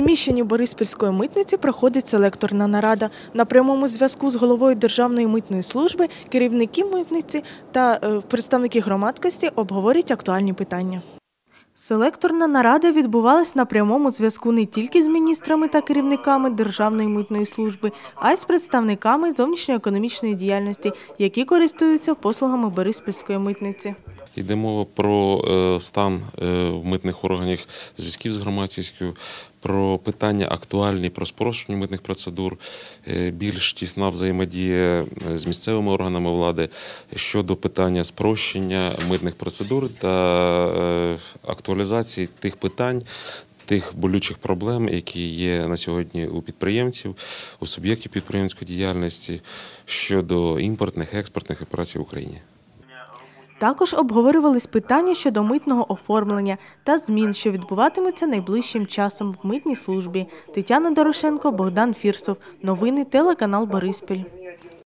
приміщенні Бориспільської митниці проходить селекторна нарада. На прямому зв'язку з головою Державної митної служби керівники митниці та е, представники громадськості обговорюють актуальні питання. Селекторна нарада відбувалась на прямому зв'язку не тільки з міністрами та керівниками Державної митної служби, а й з представниками зовнішньоекономічної діяльності, які користуються послугами Бориспільської митниці. Йде мова про е, стан е, в митних органах зв'язків з громадськістю, про питання актуальні, про спрощення митних процедур, е, більш тісна взаємодія з місцевими органами влади щодо питання спрощення митних процедур та актуалізації тих питань. Тих болючих проблем, які є на сьогодні у підприємців, у суб'єктів підприємської діяльності щодо імпортних експортних операцій в Україні. Також обговорювались питання щодо митного оформлення та змін, що відбуватимуться найближчим часом в митній службі. Тетяна Дорошенко, Богдан Фірсов. Новини телеканал Бориспіль.